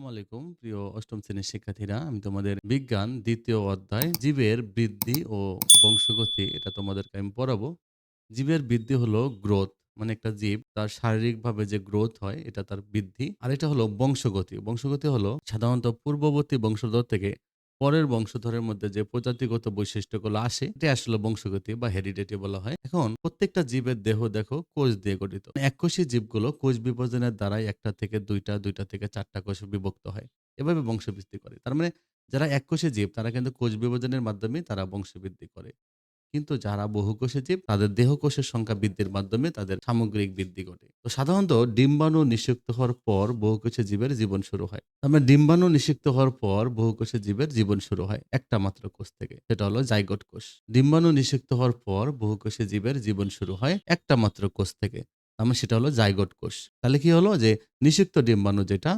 আসসালামু আলাইকুম, প্রিয় অষ্টম শ্রেণির শিক্ষার্থীরা। আমি তোমাদের বিজ্ঞান দ্বিতীয় অধ্যায়, জীবের বৃদ্ধি ও বংশগতি। এটা তোমাদেরকে আমি পড়াবো। জীবের বৃদ্ধি হলো গ্রোথ মানে একটা জীব, তার শারীরিকভাবে যে গ্রোথ হয়, এটা তার বৃদ্ধি। আর এটা হলো বংশগতি। বংশগতি হলো সাধারণত পূর্ববর্তী বংশধর থেকে পরের বংশধরের মধ্যে যে প্রজাতিগত বৈশিষ্ট্যগুলো আসে, এটা আসলে বংশগতি বা হেরিডিটি বলা হয়। এখন প্রত্যেকটা জীবের দেহ দেখো কোষ দিয়ে গঠিত। এককোষী জীবগুলো কোষ বিভাজনের দ্বারাই একটা থেকে দুইটা দুইটা থেকে চারটা কোষ বিভক্ত হয়। এভাবে বংশবৃদ্ধি করে। তার মানে যারা এককোষী জীব, তারা কিন্তু কোষ বিভাজনের মাধ্যমে তারা বংশবৃদ্ধি করে। কিন্তু যারা বহুকোষী জীব, তাদের দেহকোষের সংখ্যা বৃদ্ধির মাধ্যমে তাদের সামগ্রিক বৃদ্ধি ঘটে। তো সাধারণত ডিম্বাণু নিষিক্ত হওয়ার পর বহুকোষী জীবের জীবন শুরু হয়। মানে ডিম্বাণু নিষিক্ত হওয়ার পর বহুকোষী জীবের জীবন শুরু হয় একটা মাত্র কোষ থেকে, সেটা হলো জাইগোট কোষ। ডিম্বাণু নিষিক্ত হওয়ার পর বহুকোষী জীবের জীবন শুরু হয় একটা মাত্র কোষ থেকে তার সেটা হলো জাইগোট কোষ। তাহলে কি হলো যে নিষিক্ত ডিম্বাণু যেটা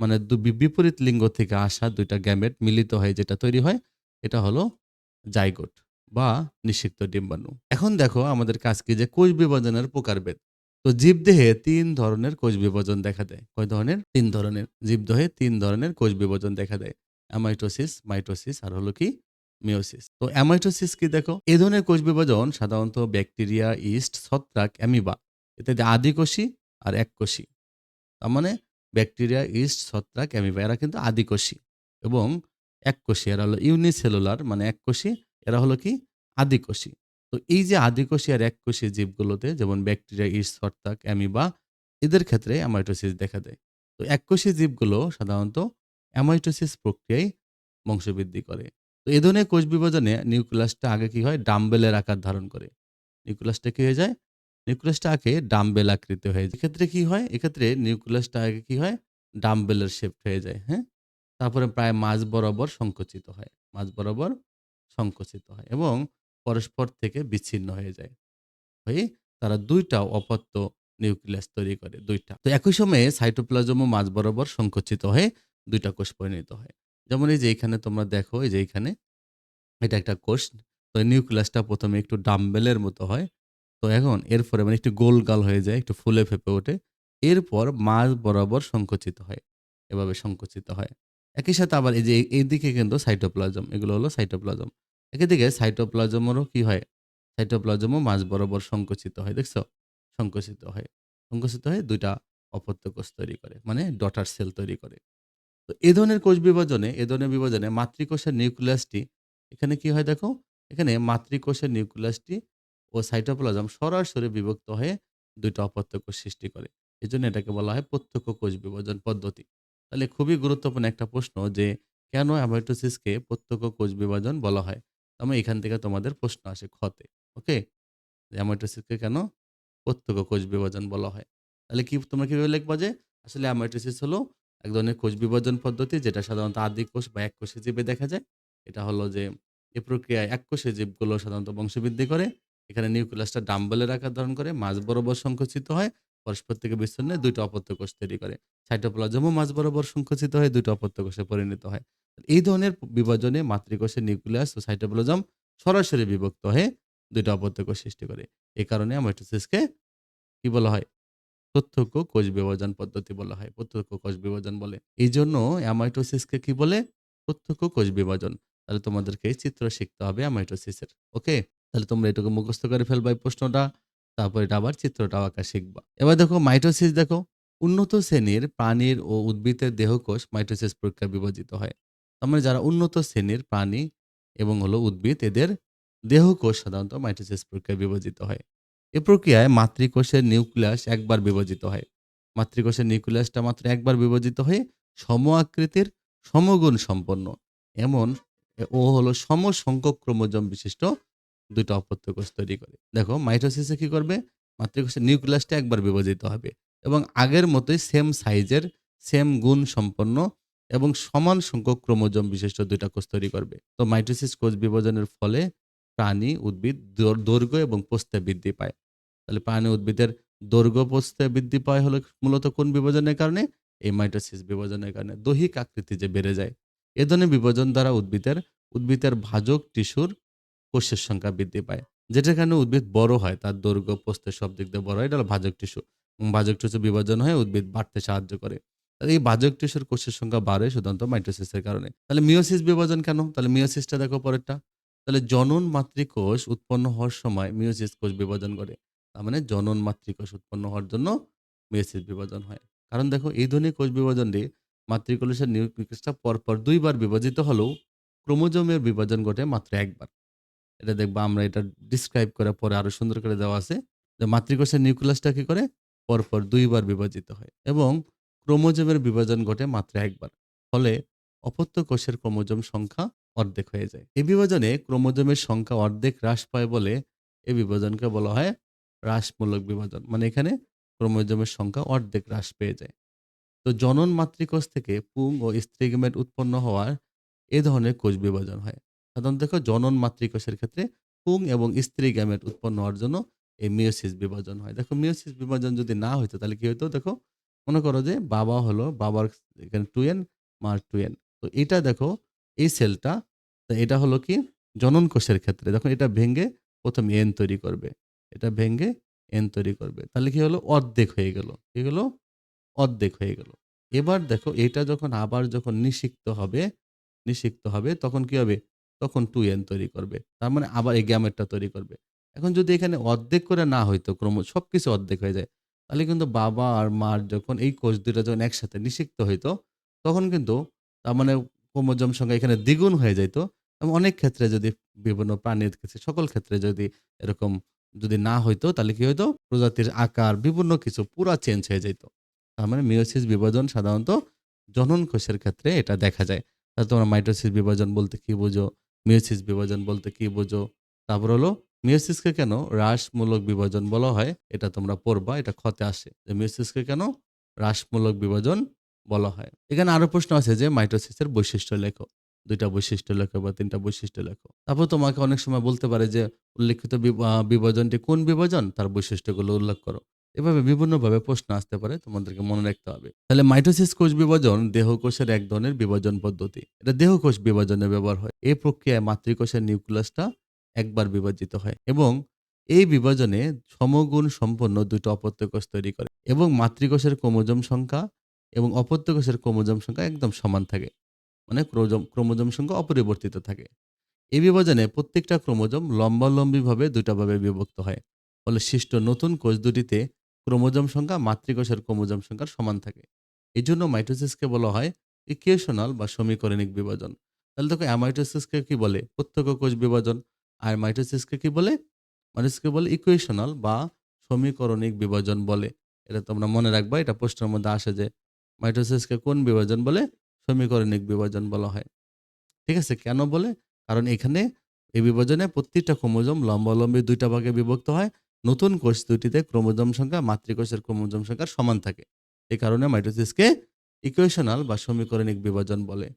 মানে বিপরীত লিঙ্গ থেকে আসা দুইটা গ্যামেট মিলিত হয়ে যেটা তৈরি হয়, এটা হলো জাইগোট। বা নিষিক্ত ডিম্বাণু। এখন দেখো আমাদের কাজ কি যে কোষ বিভাজনের প্রকারভেদ। তো জীবদেহে তিন ধরনের কোষ বিভাজন দেখা দেয়। কয় ধরনের? তিন ধরনের। জীবদেহে তিন ধরনের কোষ বিভাজন দেখা দেয়। অ্যামাইটোসিস, মাইটোসিস আর হলো কি? মিওসিস তো অ্যামাইটোসিস কি দেখো? এ ধরনের কোষ বিভাজন সাধারণত ব্যাকটেরিয়া, ইস্ট, ছত্রাক, অ্যামিবা। ইত্যাদি আদিকোষী আর এককোষী তার মানে ব্যাকটেরিয়া, ইস্ট, ছত্রাক, অ্যামিবা এরা কিন্তু আদিকোষী এবং এককোষী এরা হলো ইউনিসেলুলার মানে এককোষী এরা হলো কি? আদিকোষী। তো এই যে আদিকোষী আর এককোষী জীবগুলোতে, যেমন ব্যাকটেরিয়া ইস্ট ছত্রাক অ্যামিবা, এদের ক্ষেত্রে অ্যামাইটোসিস দেখা দেয়। তো এককোষী জীবগুলো সাধারণত অ্যামাইটোসিস প্রক্রিয়ায় বংশবৃদ্ধি করে। তো এ ধরনের কোষ বিভাজনে নিউক্লিয়াসটা আগে কি হয়? ডাম্বেলের আকার ধারণ করে। নিউক্লিয়াসটা কি হয়ে যায়? নিউক্লিয়াসটা আগে ডাম্বেল আকৃতি হয়ে যায়। এক্ষেত্রে কি হয়? এক্ষেত্রে নিউক্লিয়াসটা আগে কি হয়? ডাম্বেলের শেপ হয়ে যায় হ্যাঁ? তারপরে প্রায় মাঝ বরাবর সংকুচিত হয়। মাঝ বরাবর সংকুচিত হয় এবং পরস্পর থেকে বিচ্ছিন্ন হয়ে যায়। হয়ে তারা দুইটা অপত্য নিউক্লিয়াস তৈরি করে, দুইটা। তো একই সময়ে সাইটোপ্লাজমও মাঝ বরাবর সংকুচিত হয়ে দুইটা কোষ পরিণত হয়। যেমন এই যে এখানে তোমরা দেখো, এই যে এখানে, এটা একটা কোষ। তো নিউক্লিয়াসটা প্রথমে একটু ডাম্বেলের মতো হয়। তো এখন এরপরে মানে একটু গোল গাল হয়ে যায়, একটু ফুলে ফেপে ওঠে। এরপর মাঝ বরাবর সংকুচিত হয়, এভাবে সংকুচিত হয়। একই সাথে আবার এই যে এই- এইদিকে কিন্তু সাইটোপ্লাজম, এগুলো হলো সাইটোপ্লাজম। একই দিকে সাইটোপ্লাজমেরও কি হয়? সাইটোপ্লাজমও মাঝ বরাবর সংকুচিত হয়, দেখছ? সংকুচিত হয়। সংকুচিত হয়ে দুইটা অপত্য কোষ তৈরি করে মানে ডটার সেল তৈরি করে। তো এ ধরনের কোষ বিভাজনে, এ ধরনের বিভাজনে মাতৃকোষের নিউক্লিয়াসটি এখানে কি হয় দেখো? এখানে মাতৃকোষের নিউক্লিয়াসটি ও সাইটোপ্লাজম সরাসরি বিভক্ত হয়ে দুইটা অপত্য কোষ সৃষ্টি করে। এই জন্য এটাকে বলা হয় প্রত্যক্ষ কোষ বিভাজন পদ্ধতি। তাহলে খুবই গুরুত্বপূর্ণ একটা প্রশ্ন যে, কেন অ্যামাইটোসিসকে প্রত্যক্ষ কোষ বিভাজন বলা হয়? আমি এখান থেকে তোমাদের প্রশ্ন আসে খতে ওকে? অ্যামাইটোসিসকে কেন প্রত্যক্ষ কোষ বিভাজন বলা হয়। তাহলে কি তোমরা কীভাবে লিখবা যে আসলে অ্যামাইটোসিস হলো এক ধরনের কোষ বিভাজন পদ্ধতি যেটা সাধারণত আদি কোষ বা এক কোষে জীবে দেখা যায়। এটা হলো যে এ প্রক্রিয়ায় এক কোষে জীবগুলো সাধারণত বংশবৃদ্ধি করে, এখানে নিউক্লিয়াসটা ডাম্বেলের আকার ধারণ করে, মাঝ বরাবর সংকুচিত হয়, পরস্পর থেকে বিচ্ছিন্ন দুইটা অপত্য কোষ তৈরি করে। সাইটোপ্লাজমও মাঝ বরাবর সংকুচিত হয়ে দুইটা অপত্য কোষে পরিণত হয়। এই ধরনের বিভাজনে মাতৃকোষের নিউক্লিয়াস ও সাইটোপ্লাজম সরাসরি বিভক্ত হয়ে দুইটা অপত্য কোষ সৃষ্টি করে। এই কারণে অ্যামাইটোসিসকে কি বলা হয়? প্রত্যক্ষ কোষ বিভাজন পদ্ধতি বলা হয়। প্রত্যক্ষ কোষ বিভাজন বলে। এই জন্য অ্যামাইটোসিসকে কি বলে? প্রত্যক্ষ কোষ বিভাজন। তাহলে তোমাদেরকে চিত্র শিখতে হবে অ্যামাইটোসিসের ওকে? তাহলে তোমরা এটুকু মুখস্থ করে ফেলবা এই প্রশ্নটা। তারপর এটা আবার চিত্রটাও আঁকা শিখবা। এবার দেখো, মাইটোসিস দেখো, উন্নত শ্রেণির প্রাণীর ও উদ্ভিদের দেহকোষ মাইটোসিস প্রক্রিয়া বিভাজিত হয়। তার মানে যারা উন্নত শ্রেণির প্রাণী এবং হলো উদ্ভিদ, এদের দেহকোষ সাধারণত মাইটোসিস প্রক্রিয়ায় বিভাজিত হয়। এ প্রক্রিয়ায় মাতৃকোষের নিউক্লিয়াস একবার বিভাজিত হয়। মাতৃকোষের নিউক্লিয়াসটা মাত্র একবার বিভাজিত হয়ে সম আকৃতির সমগুণ সম্পন্ন। এমন, ও হলো সম সংখ্যক ক্রোমোজোম বিশিষ্ট দুটো অপত্য কোষ তৈরি করে। দেখো, মাইটোসিসে কি করবে? মাতৃকোষের নিউক্লিয়াসটা একবার বিভাজিত হবে এবং আগের মতোই সেম সাইজের, সেম গুণ সম্পন্ন এবং সমান সংখ্যক ক্রোমোজোম বিশিষ্ট দুইটা কোষ তৈরি করবে। তো মাইটোসিস কোষ বিভাজনের ফলে প্রাণী উদ্ভিদ দৈর্ঘ্য এবং প্রস্থে বৃদ্ধি পায়। তাহলে প্রাণী উদ্ভিদের দৈর্ঘ্য, প্রস্থে বৃদ্ধি পায় হলো মূলত কোন বিভাজনের কারণে? এই মাইটোসিস বিভাজনের কারণে দৈহিক আকৃতি যে বেড়ে যায়, এ ধরনের বিভাজন দ্বারা উদ্ভিদের উদ্ভিদের ভাজক টিস্যুর কোষের সংখ্যা বৃদ্ধি পায়, যেটার কারণে উদ্ভিদ বড় হয়, তার দৈর্ঘ্য প্রস্থের সব দিক দিয়ে বড় হয়, এটা হলো ভাজক টিস্যু। ভাজক টিস্যু বিভাজন হয়ে উদ্ভিদ বাড়তে সাহায্য করে। এই বাহ্যক টিস্যুর কোষের সংখ্যা বাড়ে শুধুমাত্র মাইটোসিসের কারণে। তাহলে মিওসিস বিভাজন কেন? তাহলে মিওসিসটা দেখো পরেরটা। তাহলে জনন মাতৃকোষ উৎপন্ন হওয়ার সময় মিওসিস কোষ বিভাজন ঘটে। তার মানে জনন মাতৃকোষ উৎপন্ন হওয়ার জন্য মিওসিস বিভাজন হয়। কারণ দেখো এই ধরনের কোষ বিভাজনটি মাতৃকোষের নিউক্লিয়াসটা পরপর ২ বার বিভাজিত হলেও ক্রোমোজোমের বিভাজন ঘটে মাত্র একবার এটা দেখবা আমরা এটা ডিসক্রাইব করার পরে আরও সুন্দর করে দেওয়া আছে। যে মাতৃকোষের নিউক্লিয়াসটা কী করে? পরপর দুইবার বিভাজিত হয় এবং ক্রোমোজোমের বিভাজন ঘটে মাত্র একবার, ফলে অপত্য কোষের ক্রোমোজোম সংখ্যা অর্ধেক হয়ে যায়। এই বিভাজনে ক্রোমোজোমের সংখ্যা অর্ধেক হ্রাস পায় বলে এই বিভাজনকে বলা হয় হ্রাসমূলক বিভাজন। মানে এখানে ক্রোমোজোমের সংখ্যা অর্ধেক হ্রাস পেয়ে যায়। তো জনন মাতৃকোষ থেকে পুং ও স্ত্রী গ্যামেট উৎপন্ন হওয়ার এ ধরনের কোষ বিভাজন হয়। সাধারণত দেখো জনন মাতৃকোষের ক্ষেত্রে পুং এবং স্ত্রী গ্যামেট উৎপন্ন হওয়ার জন্য এই মিওসিস বিভাজন হয়। দেখো মিওসিস বিভাজন যদি না হইতো তাহলে কি হইতো? দেখো মনে করো যে বাবা হলো বাবার এখানে 2n মার 2n। তো এটা দেখো এই সেলটা এটা হলো কি জনন কোষের ক্ষেত্রে দেখো এটা ভেঙে ১ম এন তৈরি করবে। এটা ভেঙে এন তৈরি করবে। তাহলে কি হলো? অর্ধেক হয়ে গেল। কি হলো? অর্ধেক হয়ে গেল। এবার দেখো এটা যখন আবার যখন নিষিক্ত হবে, নিষিক্ত হবে তখন কি হবে? তখন টু এন তৈরি করবে। তার মানে আবার এই গ্যামেটটা তৈরি করবে। এখন যদি এখানে অর্ধেক করে না হইতো ক্রম সব কিছু অর্ধেক হয়ে যায়। তাহলে কিন্তু বাবা আর মার যখন এই কোষ ২ টা যখন একসাথে নিষিক্ত হইতো, তখন কিন্তু তার মানে ক্রোমোজোম সংখ্যা এখানে দ্বিগুণ হয়ে যাইত। এবং অনেক ক্ষেত্রে যদি বিভিন্ন প্রাণীর ক্ষেত্রে সকল ক্ষেত্রে যদি এরকম যদি না হইতো তাহলে কি হইতো? প্রজাতির আকার বিভিন্ন কিছু পুরা চেঞ্জ হয়ে যেত তার মানে মিয়োসিস বিভাজন সাধারণত জনন কোষের ক্ষেত্রে এটা দেখা যায়। তাহলে তোমরা মাইটোসিস বিভাজন বলতে কি বুঝো? মিয়োসিস বিভাজন বলতে কি বুঝো? তারপর হলো মিয়োসিসকে কেন হ্রাসমূলক বিভাজন বলা হয়? এটা তোমরা পড়বা। এটা ক্ষতে আসে। যে মিয়োসিসকে কেন হ্রাসমূলক বিভাজন বলা হয়? এখানে আরও প্রশ্ন আছে যে মাইটোসিসের বৈশিষ্ট্য লেখো। দুইটা বৈশিষ্ট্য লেখো বা তিনটা বৈশিষ্ট্য লেখো। তারপর তোমাকে অনেক সময় বলতে পারে যে উল্লেখিত বিভাজনটি কোন বিভাজন? তার বৈশিষ্ট্যগুলো উল্লেখ করো। এভাবে বিভিন্নভাবে প্রশ্ন আসতে পারে। তোমাদেরকে মনে রাখতে হবে। তাহলে মাইটোসিস কোষ বিভাজন দেহকোষের এক ধরনের বিভাজন পদ্ধতি। এটা দেহকোষ বিভাজনে ব্যবহার হয়। এই প্রক্রিয়ায় মাতৃকোষের নিউক্লিয়াসটা একবার বিভাজিত হয় এবং এই বিভাজনে সমগুণ সম্পন্ন ২ টা অপত্য কোষ তৈরি করে এবং মাতৃকোষের ক্রোমোজোম সংখ্যা এবং অপত্য কোষের ক্রোমোজোম সংখ্যা একদম সমান থাকে। মানে ক্রোজোম, ক্রোমোজোম সংখ্যা অপরিবর্তিত থাকে। এই বিভাজনে প্রত্যেকটা ক্রোমোজোম লম্বালম্বিভাবে ২ টা ভাবে বিভক্ত হয়। ফলে সৃষ্ট নতুন কোষ দুটিতে ক্রোমোজোম সংখ্যা, মাতৃকোষের ক্রোমোজোম সংখ্যার সমান থাকে। এজন্য মাইটোসিসকে বলা হয় ইকুয়েশনাল বা সমীকরণিক বিভাজন। তাহলে দেখো, অ্যামাইটোসিসকে কি বলে? প্রত্যক্ষ কোষ বিভাজন। আর মাইটোসিসকে কি বলে? মাইটোসিসকে বলে ইকুয়েশনাল বা সমীকরণিক বিভাজন বলে। এটা তোমরা মনে রাখবা। এটা প্রশ্নের মধ্যে আসে যে মাইটোসিসকে কোন বিভাজন বলে? সমীকরণিক বিভাজন বলা হয়। ঠিক আছে? কেন বলে? কারণ এখানে এই বিভাজনে প্রত্যেকটা ক্রোমোজোম লম্বালম্বি দুইটা ভাগে বিভক্ত হয়। নতুন কোষ দুটিতে ক্রোমোজোম সংখ্যা, মাতৃকোষের ক্রোমোজোম সংখ্যার সমান থাকে। এ কারণে মাইটোসিসকে ইকুয়েশনাল বা সমীকরণিক বিভাজন বলে।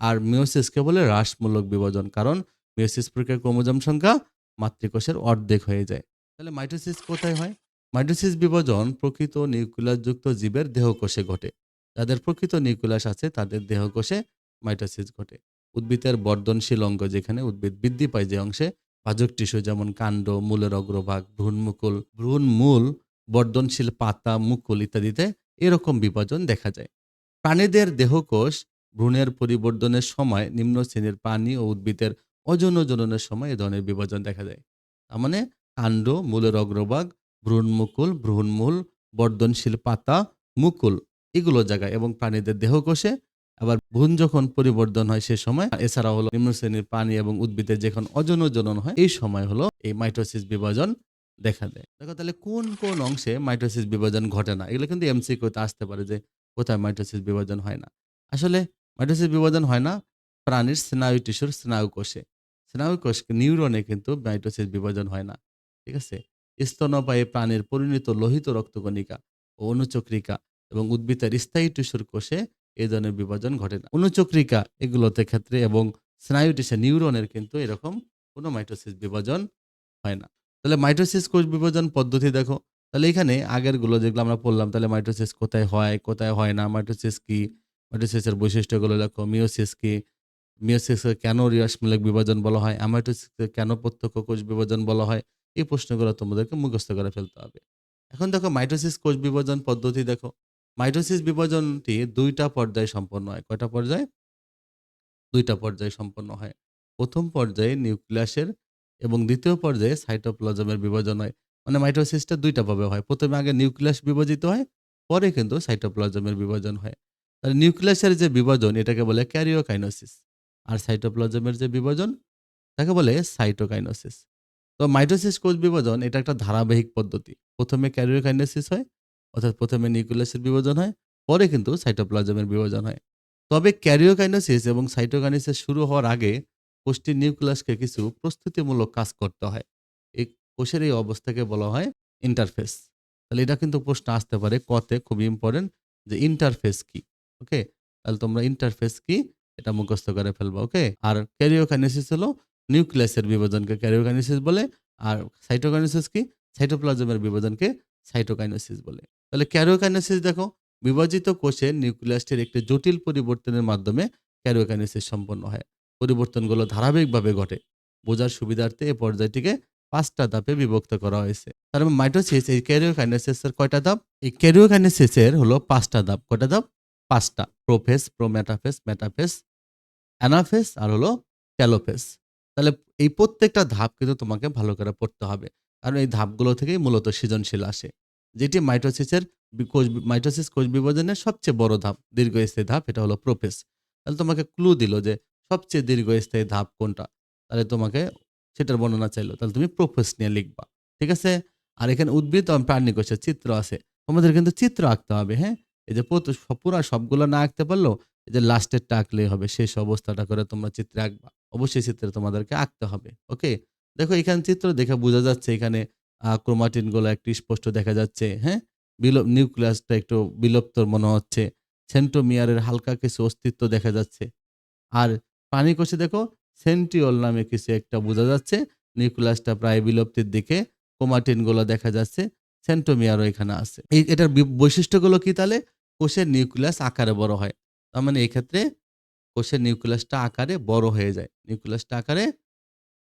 আর মিয়োসিসকে বলে হ্রাসমূলক বিভাজন। কারণ মিয়োসিস প্রক্রিয়ায় ক্রোমোজোম সংখ্যা মাতৃকোষের অর্ধেক হয়ে যায়। তাহলে মাইটোসিস কোথায় হয়? মাইটোসিস বিভাজন প্রকৃত নিউক্লিয়াসযুক্ত জীবের দেহকোষে ঘটে। যাদের প্রকৃত নিউক্লিয়াস আছে তাদের দেহকোষে মাইটোসিস ঘটে। উদ্ভিদের বর্ধনশীল অঙ্গ যেখানে উদ্ভিদ বৃদ্ধি পায় যে অংশে ভাজক টিস্যু যেমন কাণ্ড, মূলের অগ্রভাগ, ভ্রূণমুকুল, ভ্রূণমূল, বর্ধনশীল পাতা, মুকুল ইত্যাদিতে এরকম বিভাজন দেখা যায়। প্রাণীদের দেহকোষ ভ্রূণের পরিবর্ধনের সময় নিম্ন শ্রেণির প্রাণী ও উদ্ভিদের অযৌন জননের সময় এ ধরনের বিভাজন দেখা যায়। তার মানে কাণ্ড, মূলের অগ্রভাগ, ভ্রূণমুকুল, ভ্রূণমূল, বর্ধনশীল পাতা, মুকুল এগুলো জায়গায় এবং প্রাণীদের দেহকোষে আবার ভ্রূণ যখন পরিবর্ধন হয় সে সময় এছাড়া হলো নিম্ন শ্রেণির প্রাণী এবং উদ্ভিদের যখন অযৌন জনন হয় এই সময় হলো এই মাইটোসিস বিভাজন দেখা দেয়। দেখো তাহলে কোন, কোন অংশে মাইটোসিস বিভাজন ঘটে না? এগুলো কিন্তু এমসিকিউতে আসতে পারে যে কোথায় মাইটোসিস বিভাজন হয় না? আসলে মাইটোসিস বিভাজন হয় না প্রাণীর স্নায়ু টিস্যুর স্নায়ু কোষে। নিউরনে কিন্তু মাইটোসিস বিভাজন হয় না। ঠিক আছে? স্তন্যপায়ী প্রাণীর পরিণত লোহিত রক্তকণিকা ও অনুচক্রিকা এবং উদ্ভিদের স্থায়ী টিস্যুর কোষে এই ধরনের বিভাজন ঘটে না। অনুচক্রিকা এগুলোতে ক্ষেত্রে এবং স্নায়ু টিস্যু নিউরনের কিন্তু এরকম কোনো মাইটোসিস বিভাজন হয় না। তাহলে মাইটোসিস কোষ বিভাজন পদ্ধতি দেখো। তাহলে এখানে আগেরগুলো যেগুলো আমরা পড়লাম তাহলে মাইটোসিস কোথায় হয়, কোথায় হয় না, মাইটোসিস কি? মাইটোসিসের বৈশিষ্ট্যগুলো লেখো। মিয়োসিস কি? মিয়োসিসকে কেন হ্রাসমূলক বিভাজন বলা হয়? অ্যামাইটোসিসকে কেন প্রত্যক্ষ কোষ বিভাজন বলা হয়? এই প্রশ্নগুলো তোমাদেরকে মুখস্থ করে ফেলতে হবে। এখন দেখো মাইটোসিস কোষ বিভাজন পদ্ধতি দেখো। মাইটোসিস বিভাজনটি দুইটা পর্যায়ে সম্পন্ন হয়। কয়টা পর্যায়ে? দুইটা পর্যায়ে সম্পন্ন হয়। প্রথম পর্যায়ে নিউক্লিয়াসের এবং দ্বিতীয় পর্যায়ে সাইটোপ্লাজমের বিভাজন হয়। মানে মাইটোসিসটা ২ টা ভাবে হয়। প্রথমে আগে নিউক্লিয়াস বিভাজিত হয়, পরে কিন্তু সাইটোপ্লাজমের বিভাজন হয়। তাহলে নিউক্লিয়াসের যে বিভাজন এটাকে বলে ক্যারিওকাইনেসিস। আর সাইটোপ্লাজমের যে বিভাজন তাকে বলে সাইটোকাইনোসিস তো মাইটোসিস কোষ বিভাজন এটা একটা ধারাবাহিক পদ্ধতি। প্রথমে ক্যারিওকাইনোসিস হয়, অর্থাৎ প্রথমে নিউক্লিয়াসের বিভাজন হয়, পরে কিন্তু সাইটোপ্লাজমের বিভাজন হয়। তবে ক্যারিওকাইনোসিস এবং সাইটোকাইনেসিস শুরু হওয়ার আগে কোষটির নিউক্লিয়াসকে কিছু প্রস্তুতিমূলক কাজ করতে হয়। এই কোষের এই অবস্থাকে বলা হয় ইন্টারফেস। তাহলে এটা কিন্তু প্রশ্ন আসতে পারে ক তে খুবই ইম্পোর্টেন্ট যে ইন্টারফেস কি? ওকে? তাহলে তোমরা ইন্টারফেস কি এটা মুখস্থ করে ফেলবা। ওকে? আর ক্যারিওকাইনেসিস হলো নিউক্লিয়াসের বিভাজনকে ক্যারিওকাইনেসিস বলে। আর সাইটোকাইনেসিস কি? সাইটোপ্লাজমের বিভাজনকে সাইটোকাইনোসিস বলে। তাহলে ক্যারিওকাইনেসিস দেখো বিভাজিত কোষের নিউক্লিয়াসটির একটি জটিল পরিবর্তনের মাধ্যমে ক্যারিওকাইনেসিস সম্পন্ন হয়। পরিবর্তনগুলো ধারাবাহিকভাবে ঘটে। বোঝার সুবিধার্থে এই পর্যায়টিকে ৫ টা ধাপে বিভক্ত করা হয়েছে। তার মানে মাইটোসিস এই ক্যারিওকাইনেসিসের কয়টা ধাপ? এই ক্যারিওকাইনেসিসের হলো ৫ টা ধাপ। কয়টা ধাপ? ৫ টা। প্রোফেজ, প্রোমেটাফেজ, অ্যানাফেজ আর হলো ক্যালোফেস তাহলে এই প্রত্যেকটা ধাপ কিন্তু তোমাকে ভালো করে পড়তে হবে। কারণ এই ধাপগুলো থেকেই মূলত সৃজনশীল আসে। যেটি মাইটোসিসের কোষ মাইটোসিস কোষ বিভাজনের সবচেয়ে বড় ধাপ, দীর্ঘস্থায়ী ধাপ এটা হলো প্রোফেজ। তাহলে তোমাকে ক্লু দিল যে সবচেয়ে দীর্ঘস্থায়ী ধাপ কোনটা? তাহলে তোমাকে সেটার বর্ণনা চাইলো। তাহলে তুমি প্রোফেজ নিয়ে লিখবা। ঠিক আছে? আর এখানে উদ্ভিদ প্রাণী কোষের চিত্র আছে। তোমাদের কিন্তু চিত্র আঁকতে হবে, হ্যাঁ? এই যে পুরা সবগুলো না আঁকতে পারলেও যে লাস্টেরটা আঁকলেই হবে। শেষ অবস্থাটা করে তোমরা চিত্রে আঁকবা। অবশ্যই চিত্রে তোমাদেরকে আঁকতে হবে। ওকে? দেখো এখানে চিত্র দেখে বোঝা যাচ্ছে এখানে আ ক্রোমাটিনগুলো একটু স্পষ্ট দেখা যাচ্ছে, হ্যাঁ? বিলো নিউক্লিয়াসটা একটু বিলুপ্ত মনে হচ্ছে। সেন্ট্রোমিয়ারের হালকা কিছু অস্তিত্ব দেখা যাচ্ছে। আর প্রাণী কোষে দেখো সেন্টিওল নামে কিছু একটা বোঝা যাচ্ছে। নিউক্লিয়াসটা প্রায় বিলুপ্তির দিকে। ক্রোমাটিনগুলো দেখা যাচ্ছে। সেন্ট্রোমিয়ারও এখানে আছে। এই এটার বৈশিষ্ট্যগুলো কি তাহলে? কোষের নিউক্লিয়াস আকারে বড় হয়। তার মানে এক্ষেত্রে ক্ষেত্রে কোষের নিউক্লিয়াসটা আকারে বড় হয়ে যায়। নিউক্লিয়াসটা আকারে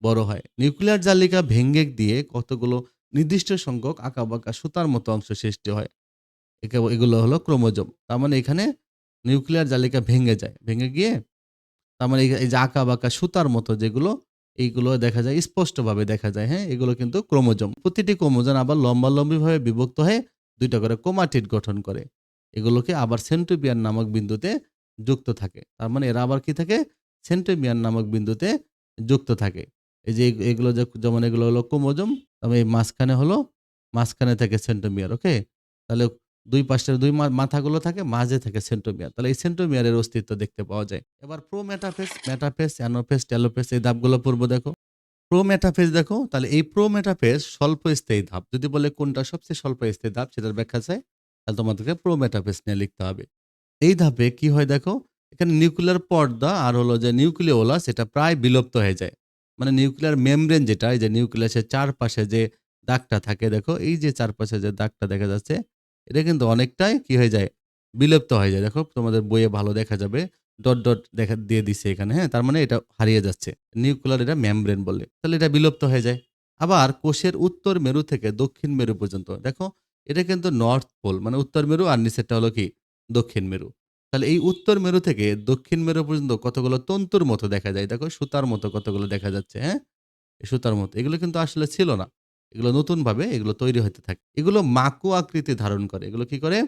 বড় হয়। নিউক্লিয়ার জালিকা ভেঙে দিয়ে কতগুলো নির্দিষ্ট সংখ্যক আঁকাবাঁকা সুতার মতো অংশ সৃষ্টি হয়। এগুলো হলো ক্রোমোজোম। তার মানে এখানে নিউক্লিয়ার জালিকা ভেঙে যায়। ভেঙে গিয়ে তার মানে এই যে আঁকা বাঁকা সুতার মতো যেগুলো এইগুলো দেখা যায় স্পষ্টভাবে দেখা যায়, হ্যাঁ? এগুলো কিন্তু ক্রোমোজোম। প্রতিটি ক্রোমোজোম আবার লম্বালম্বিভাবে বিভক্ত হয়ে দুইটা করে ক্রোমাটিড গঠন করে। এগুলোকে আবার সেন্ট্রোমিয়ার নামক বিন্দুতে যুক্ত থাকে। তার মানে এরা আবার কি থাকে? সেন্ট্রোমিয়ার নামক বিন্দুতে যুক্ত থাকে। এই যে এগুলো যেমন এগুলো হলো ক্রোমোজোম, তবে এই মাঝখানে হলো মাঝখানে থাকে সেন্ট্রোমিয়ার, ওকে? তাহলে দুই পাশের দুই মাথাগুলো থাকে, মাঝে থাকে সেন্ট্রোমিয়ার। তাহলে এই সেন্ট্রোমিয়ারের অস্তিত্ব দেখতে পাওয়া যায়। এবার প্রোমেটাফেজ, মেটাফেজ, অ্যানোফেস টেলোফেজ এই ধাপগুলো পূর্ব দেখো। প্রোমেটাফেজ দেখো তাহলে এই প্রোমেটাফেজ স্বল্পস্থায়ী ধাপ। যদি বলে কোনটা সবচেয়ে স্বল্পস্থায়ী ধাপ সেটার ব্যাখ্যা চাই, তাহলে তোমাদেরকে প্রোমেটাফেজ নিয়ে লিখতে হবে। এই ধাপে কি হয় দেখো, এখানে নিউক্লিয়ার পর্দা আর হলো যে নিউক্লিওলাস এটা প্রায় বিলুপ্ত হয়ে যায়। মানে নিউক্লিয়ার মেমব্রেন যেটা এই যে নিউক্লিয়াসের চারপাশে যে দাগটা থাকে দেখো, এই যে চারপাশে যে দাগটা দেখা যাচ্ছে, এটা কিন্তু অনেকটাই কি হয়ে যায়? বিলুপ্ত হয়ে যায়। দেখো তোমাদের বইয়ে ভালো দেখা যাবে। ডট, ডট দেখা দিয়ে দিছে এখানে, হ্যাঁ? তার মানে এটা হারিয়ে যাচ্ছে। নিউক্লিয়ার এটা মেমব্রেন বলে। তাহলে এটা বিলুপ্ত হয়ে যায়। আবার কোষের উত্তর মেরু থেকে দক্ষিণ মেরু পর্যন্ত দেখো এটা কিন্তু নর্থ পোল মানে উত্তর মেরু আর নিচেরটা হলো কি? দক্ষিণ মেরু। তাহলে এই উত্তর মেরু থেকে দক্ষিণ মেরু পর্যন্ত কতগুলো তন্তুর মতো দেখা যায়। দেখো সুতার মতো কতগুলো দেখা যাচ্ছে, হ্যাঁ? সুতার মতো। এগুলো কিন্তু আসলে ছিল না। এগুলো নতুনভাবে এগুলো তৈরি হতে থাকে। এগুলো মাকু আকৃতি ধারণ করে। এগুলো কি করে?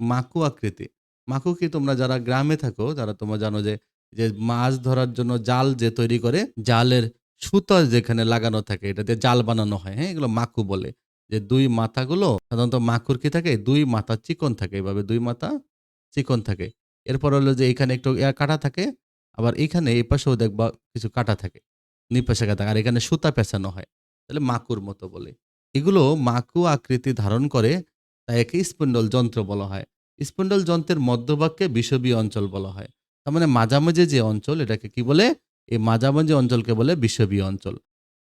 মাকু আকৃতি। মাকু কি তোমরা যারা গ্রামে থাকো তারা তোমরা জানো যে, যে মাছ ধরার জন্য জাল যে তৈরি করে, জালের সুতা যেখানে লাগানো থাকে এটা দিয়ে জাল বানানো হয়, হ্যাঁ? এগুলো মাকু বলে। যে দুই মাথাগুলো সাধারণত মাকুর কি থাকে? দুই মাথা চিকন থাকে। এভাবে দুই মাথা চিকন থাকে। এরপর হলো যে এখানে একটু কাটা থাকে। আবার এখানে এই পাশেও দেখবা কিছু কাটা থাকে। নিপাশে কাটা আর এখানে সুতা পেঁচানো হয়। তাহলে মাকুর মতো বলে। এগুলো মাকু আকৃতি ধারণ করে, তাই একে স্পন্ডল যন্ত্র বলা হয়। স্পন্ডল যন্ত্রের মধ্যভাগকে বিষুবীয় অঞ্চল বলা হয়। তার মানে মাঝামাঝি যে অঞ্চল, এটাকে কি বলে? এই মাঝামাঝি অঞ্চলকে বলে বিষুবীয় অঞ্চল।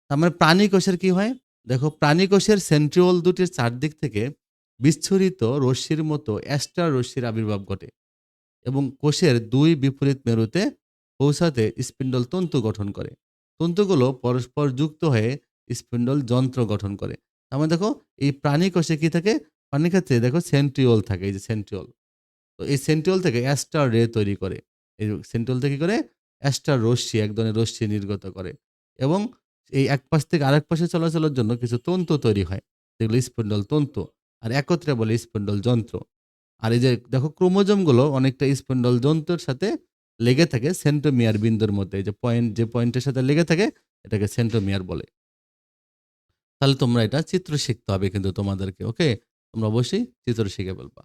তার মানে প্রাণী কোষের কি হয়? দেখো, প্রাণীকোষের সেন্ট্রিওল দুটির চারদিক থেকে বিচ্ছুরিত রশ্মির মতো অ্যাস্ট্রা রশ্মির আবির্ভাব ঘটে এবং কোষের দুই বিপরীত মেরুতে পৌঁছাতে স্পিন্ডল তন্তু গঠন করে। তন্তুগুলো পরস্পর যুক্ত হয়ে স্পিন্ডল যন্ত্র গঠন করে। তার দেখো, এই প্রাণী কোষে কি থাকে? প্রাণী ক্ষেত্রে দেখো সেন্ট্রিওল থাকে। এই যে সেন্ট্রিওল। তো এই সেন্ট্রিওল থেকে অ্যাস্টার রে তৈরি করে এই সেন্ট্রিওল থেকে কি করে অ্যাস্টার রশ্মি, এক ধরনের রশ্মি নির্গত করে এবং এই এক পাশ থেকে আরেক পাশে চলাচলের জন্য কিছু তন্তু তৈরি হয়। যেগুলো স্পন্ডল তন্তু। আর একত্রে বলে স্পন্ডল যন্ত্র। আর এই যে দেখো ক্রোমোজোমগুলো অনেকটা স্পন্ডল যন্ত্রের সাথে লেগে থাকে সেন্টোমিয়ার বিন্দুর মধ্যে। যে পয়েন্ট, যে পয়েন্টের সাথে লেগে থাকে এটাকে সেন্টোমিয়ার বলে। তাহলে তোমরা এটা চিত্র শিখতে হবে কিন্তু তোমাদেরকে, ওকে? তোমরা অবশ্যই চিত্র শিখে ফেলবা।